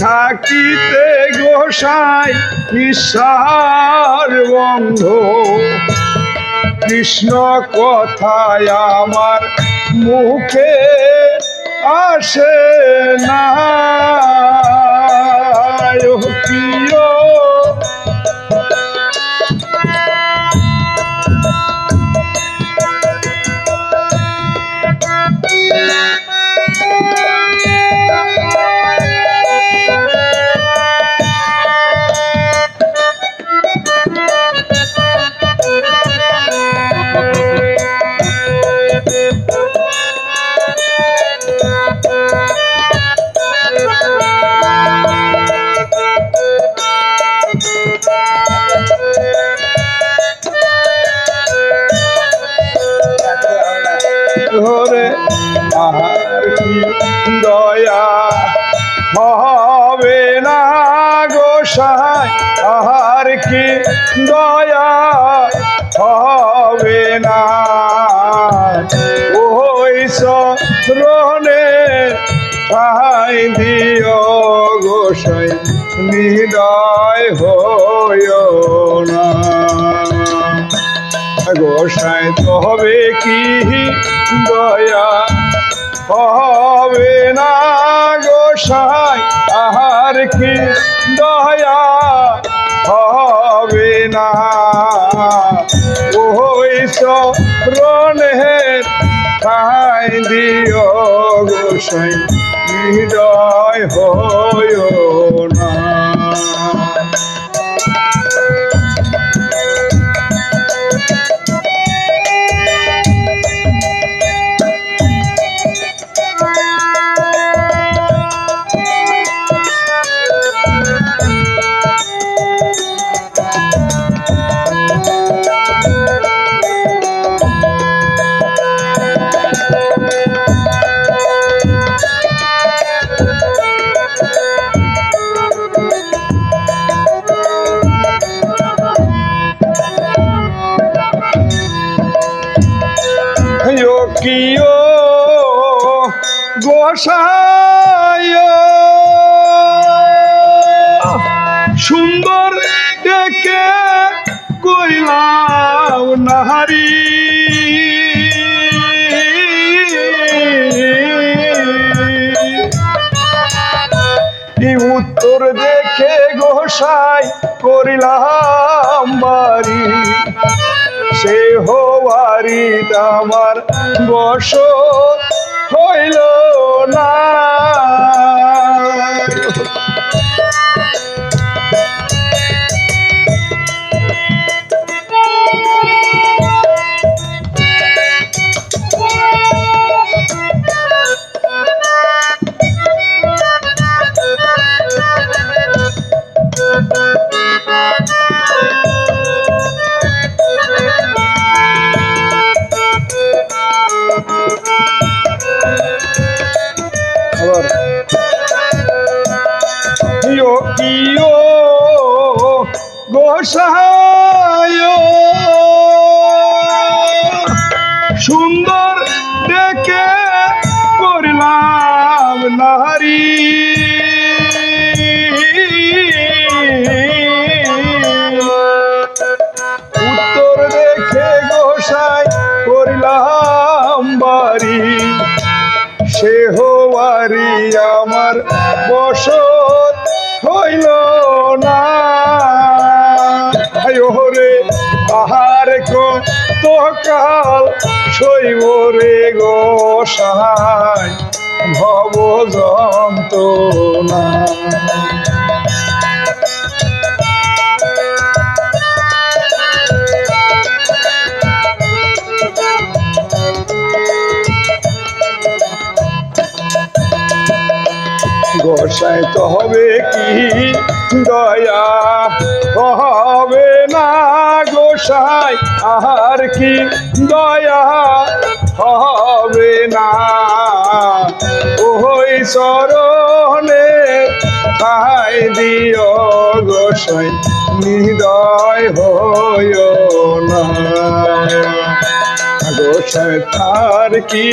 থাকিতে গোসাই নিঃসার বন্ধ। কৃষ্ণ কথায় আমার মুখে আসে না দয়া হবে না গোসাই আর কি দয়া? হবে না। ওই সরণে ঠাই দিও গোসাই নিদয় হইও না। গোসাই তবে কি দয়া হবে না গোসাই আহার কি দয়া হবে না ওই সরণের খাই দিও গোসাই হৃদয় হয় কিও গোসায় সুন্দর ডেকে কইলাম নাহারি। উত্তর দেখে গোসাই করিলাম বাড়ি। সে হওয়ারি আমার বস গোসায় সুন্দর দেখে করলাম নারী। উত্তর দেখে গোসাই করলাম বাড়ি। সে আমার বসত। কত কাল শৈব রে গো সাহায় ভব যন্ত্রণা গোসাই তো হবে কি দয়া গোসাই আর কি দয়া হবে না? ওই চরণে খাই দিও গোসাই নিদয় হয় না। গোসাই তার কি